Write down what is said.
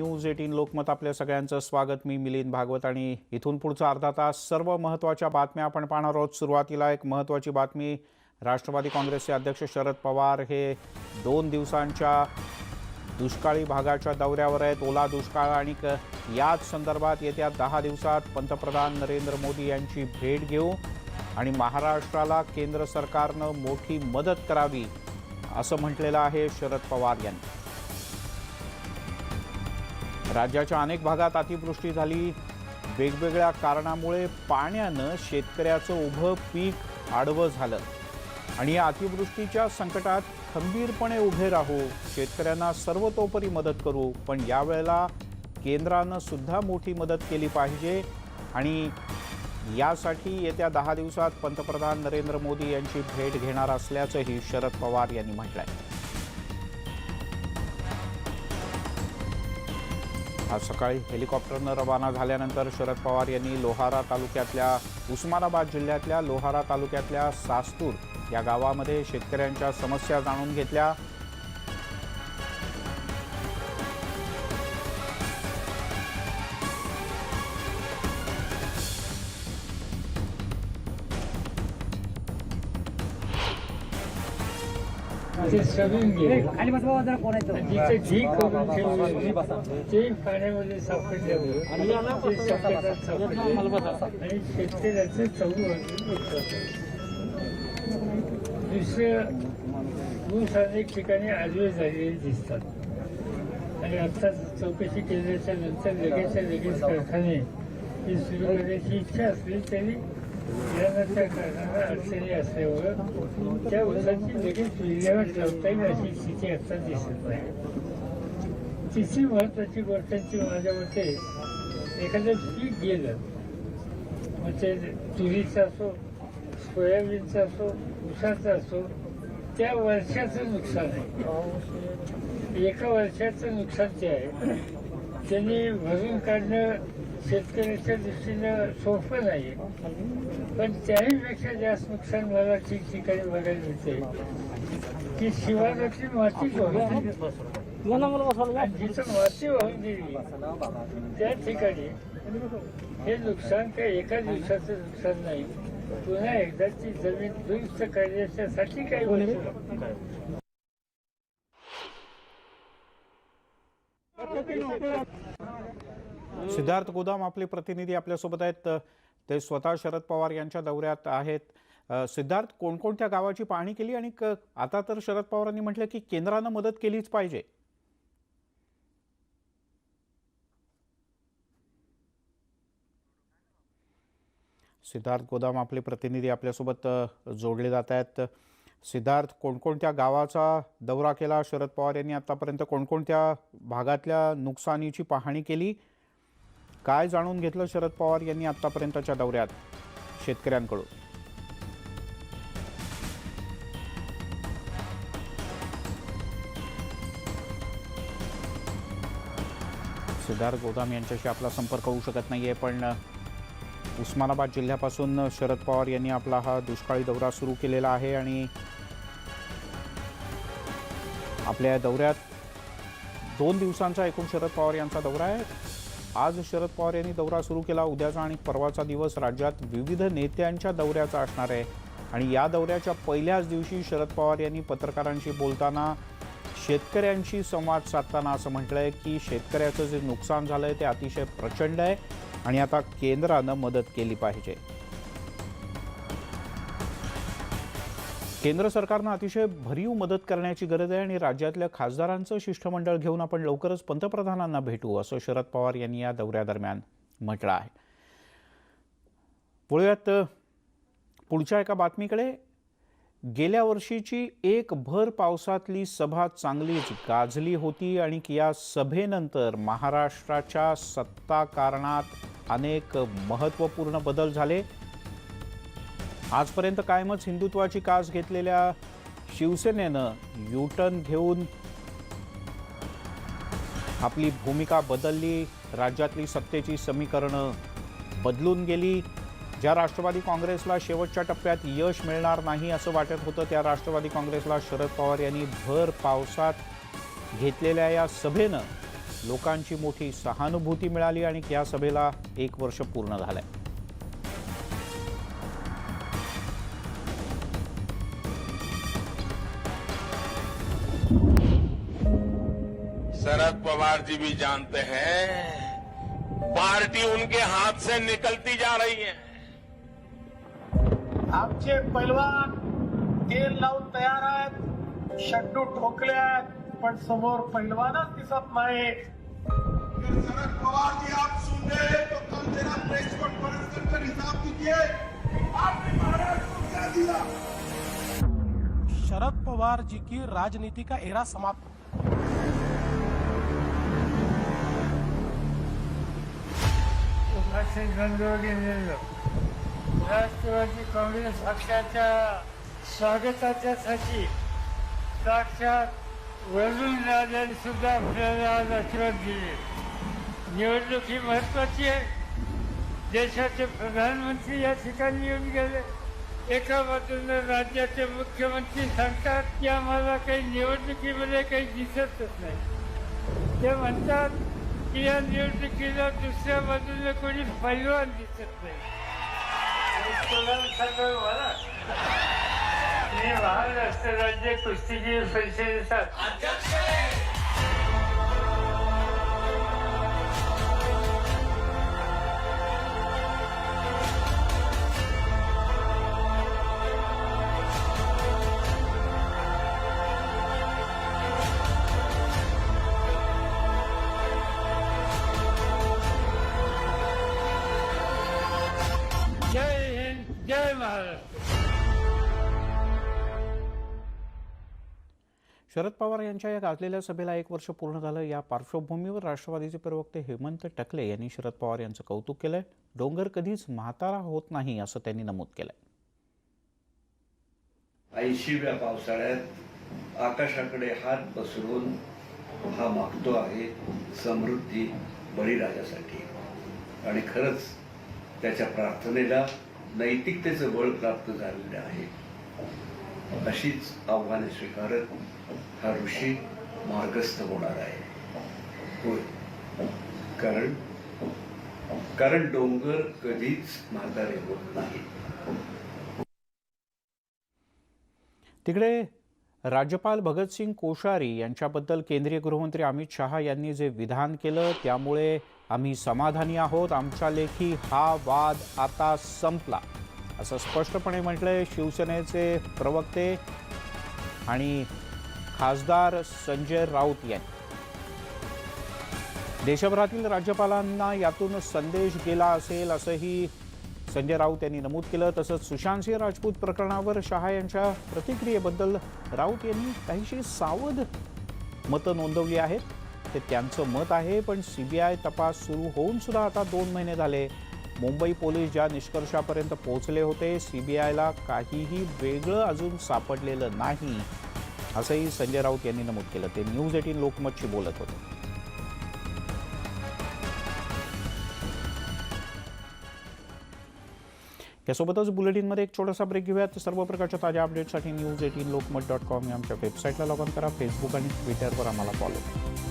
News eighteen Lokmat आपल्या सगळ्यांचं स्वागत. मी मिलिंद भागवत आणि इथून पुढचा अर्धा तास सर्व महत्त्वाच्या बातम्या आपण पाहणार आहोत. सुरुवातीला एक महत्त्वाची बातमी राष्ट्रवादी काँग्रेसचे अध्यक्ष शरद पवार हे दोन दिवसांच्या दुष्काळी भागाच्या दौऱ्यावर आहेत. ओला दुष्काळ आणि क- याच संदर्भात येत्या दहा दिवसात पंतप्रधान नरेंद्र मोदी यांची भेट घेऊ आणि महाराष्ट्राला केंद्र सरकारनं मोठी मदत करावी असं म्हटलेलं आहे शरद पवार यांनी. राज्याच्या अनेक भागात अतिवृष्टी झाली. वेगवेगळ्या कारणामुळे पाण्यानं शेतकऱ्याचं उभं पीक आडवं झालं. आणि या अतिवृष्टीच्या संकटात खंबीरपणे उभे राहू शेतकऱ्यांना सर्वतोपरी मदत करू पण यावेळेला केंद्रानं सुद्धा मोठी मदत केली पाहिजे. आणि यासाठी येत्या दहा दिवसात पंतप्रधान नरेंद्र मोदी यांची भेट घेणार असल्याचंही शरद पवार यांनी म्हटलं आहे आज सकाळी हेलिकॉप्टरनं रवाना झाल्यानंतर शरद पवार यांनी लोहारा तालुक्यातल्या उस्मानाबाद जिल्ह्यातल्या लोहारा तालुक्यातल्या सास्तूर या गावामध्ये शेतकऱ्यांच्या समस्या जाणून घेतल्या. ते सडून गेले. खाली बस बाबा जरा कोणाचं करून ठेवले ते पाण्यामध्ये सापडल्यावर ते संकटात सापडले आणि शेतकऱ्याचं चौघ दुसरं ऊस अनेक ठिकाणी आजवे झालेले दिसतात. आणि आता चौकशी केल्याच्यानंतर लगेचच्या लगेच कारखाने हे सुरू करण्याची इच्छा असली तरी अडचणी असल्यामुळं त्या ऊसाची लगेच विल्हेवाट लावता येईल अशी स्थिती आता दिसत नाही तिसरी महत्वाची गोष्टांची माझ्या मते एखादं पीक गेलं मग ते तुरीचं असो सोयाबीनचा असो उसाचा असो त्या वर्षाचं नुकसान आहे एका वर्षाचं नुकसान जे आहे त्यांनी भरून काढणं शेतकऱ्याच्या दृष्टीनं सोपं नाही पण त्याहीपेक्षा जास्त नुकसान मला ठिकठिकाणी बघायला मिळते की शिवारातली माती जिथं माती वाहून गेली त्या ठिकाणी हे नुकसान काही एका दिवसाचं नुकसान नाही. पुन्हा एकदा ती जमीन दुरुस्त करण्यासाठी काही वर्ष लागतात. सिद्धार्थ गोदाम आपले प्रतिनिधी आपल्यासोबत आहेत. ते स्वतः शरद पवार यांच्या दौऱ्यात आहेत. सिद्धार्थ कोणकोणत्या गावाची पाहणी केली? आणि आता तर शरद पवारांनी म्हटलं की केंद्रानं मदत केलीच पाहिजे. सिद्धार्थ गोदाम आपले प्रतिनिधी आपल्यासोबत जोडले जात आहेत. सिद्धार्थ कोणकोणत्या गावाचा दौरा केला? शरद पवार यांनी आतापर्यंत कोणकोणत्या भागातल्या नुकसानीची पाहणी केली? काय जाणून घेतलं शरद पवार यांनी आतापर्यंतच्या दौऱ्यात शेतकऱ्यांकडून? सिद्धार्थ गोदाम यांच्याशी आपला संपर्क होऊ शकत नाही आहे पण उस्मानाबाद जिल्ह्यापासून शरद पवार यांनी आपला हा दुष्काळी दौरा सुरू केलेला आहे आणि आपल्या दौऱ्यात दोन दिवसांचा एकूण शरद पवार यांचा दौरा आहे. आज शरद पवार यांनी दौरा सुरू केला. उद्याचा आणि परवाचा दिवस राज्यात विविध नेत्यांच्या दौऱ्याचा असणार आहे. आणि या दौऱ्याच्या पहिल्याच दिवशी शरद पवार यांनी पत्रकारांशी बोलताना शेतकऱ्यांशी संवाद साधताना असं म्हटलं आहे की शेतकऱ्याचं जे नुकसान झालं आहे ते अतिशय प्रचंड आहे आणि आता केंद्रानं मदत केली पाहिजे. केंद्र सरकारनं अतिशय भरीव मदत करण्याची गरज आहे आणि राज्यातल्या खासदारांचं शिष्टमंडळ घेऊन आपण लवकरच पंतप्रधानांना भेटू असं शरद पवार यांनी या दौऱ्यादरम्यान म्हटलं आहे. वळूयात पुढच्या एका बातमीकडे. गेल्या वर्षीची एक भर पावसातली सभा चांगलीच गाजली होती आणि या सभेनंतर महाराष्ट्राच्या सत्ताकारणात अनेक महत्त्वपूर्ण बदल झाले. आजपर्यंत कायमच हिंदुत्वाची कास घेतलेल्या शिवसेनेनं युटर्न घेऊन आपली भूमिका बदलली राज्यातली सत्तेची समीकरणं बदलून गेली. ज्या राष्ट्रवादी काँग्रेसला शेवटच्या टप्प्यात यश मिळणार नाही असं वाटत होतं त्या राष्ट्रवादी काँग्रेसला शरद पवार यांनी भर पावसात घेतलेल्या या सभेनं लोकांची मोठी सहानुभूती मिळाली आणि या सभेला एक वर्ष पूर्ण झालं आहे शरद पवार जी भी जानते हैं। पार्टी उनके हाथ से निकलती जा रही है। आमचे पैलवान तेल लावून तयार आहेत शड्डू ठोकले आहेत पण समोर पैलवानच दिसत नाही. शरद पवार जी आप सुन रहे हैं तो कल जरा प्रेस कॉन्फ्रेंस कर कर हिसाब दीजिए। आपने महाराष्ट्र को क्या दिया? शरद पवार जी की राजनीति का एरा समाप्त। उपाशी गंधवडी नेलं राष्ट्रवादी काँग्रेस पक्षाच्या स्वागताच्यासाठी साक्षात वरून राजाने सुद्धा आपल्याला आज आशीर्वाद दिले. निवडणूक ही महत्वाची आहे. देशाचे प्रधानमंत्री या ठिकाणी येऊन गेले. एका बाजूने राज्याचे मुख्यमंत्री सांगतात की आम्हाला काही निवडणुकीमध्ये काही दिसतच नाही. ते म्हणतात या निवडणुकीला दुसऱ्या बाजूने कोणी पैलवान दिसत नाही. तुला सांगावं मला मी महाराष्ट्र राज्य कुस्तीगीर परिषदेचा शरद पवार यांच्या या गाजलेल्या सभेला एक वर्ष पूर्ण झालं. या पार्श्वभूमीवर राष्ट्रवादीचे प्रवक्ते हेमंत टकले यांनी शरद पवार यांचं कौतुक केलंय. डोंगर कधीच म्हातारा होत नाही असं त्यांनी नमूद केलंय. ऐंशीव्या पावसाळ्यात आकाशाकडे हात पसरून हा मागतो आहे समृद्धी बळीराजासाठी. आणि खरंच त्याच्या प्रार्थनेला नैतिकतेचं बळ प्राप्त झालेलं आहे. अशीच आव्हाने स्वीकारत हा ऋषी मार्गस्थ होणार आहे. होय. कारण कारण डोंगर कधीच म्हातारे होत नाही तिकडे राज्यपाल भगतसिंग कोश्यारी यांच्याबद्दल केंद्रीय गृहमंत्री अमित शहा यांनी जे विधान केलं त्यामुळे आम्ही समाधानी आहोत. आमच्या लेखी हा वाद आता संपला. असं स्पष्टपणे म्हटलंय शिवसेनेचे प्रवक्ते आणि खासदार संजय राऊत यांनी. देशभरातील राज्यपालांना यातून संदेश गेला असेल असंही संजय राऊत यांनी नमूद केलं. तसंच सुशांत सिंह राजपूत प्रकरणावर शहा यांच्या प्रतिक्रियेबद्दल राऊत यांनी काहीशी सावध मतं नोंदवली आहेत. ते त्यांचं मत आहे पण सी बी आय तपास सुरू होऊन सुद्धा आता दोन महिने झाले. मुंबई पोलीस ज्या निष्कर्षापर्यंत पोहोचले होते सी बी आयला काहीही वेगळं अजून सापडलेलं नाही. असंही संजय राऊत यांनी नमूद केलं. ते न्यूज एटीन लोकमतशी बोलत होते. यासोबतच बुलेटिनमध्ये एक छोटासा ब्रेक घेऊयात. सर्व प्रकारच्या ताज्या अपडेटसाठी news eighteen Lokmat dot com या आमच्या वेबसाईटला लॉग ऑन करा. फेसबुक आणि ट्विटरवर आम्हाला फॉलो करा.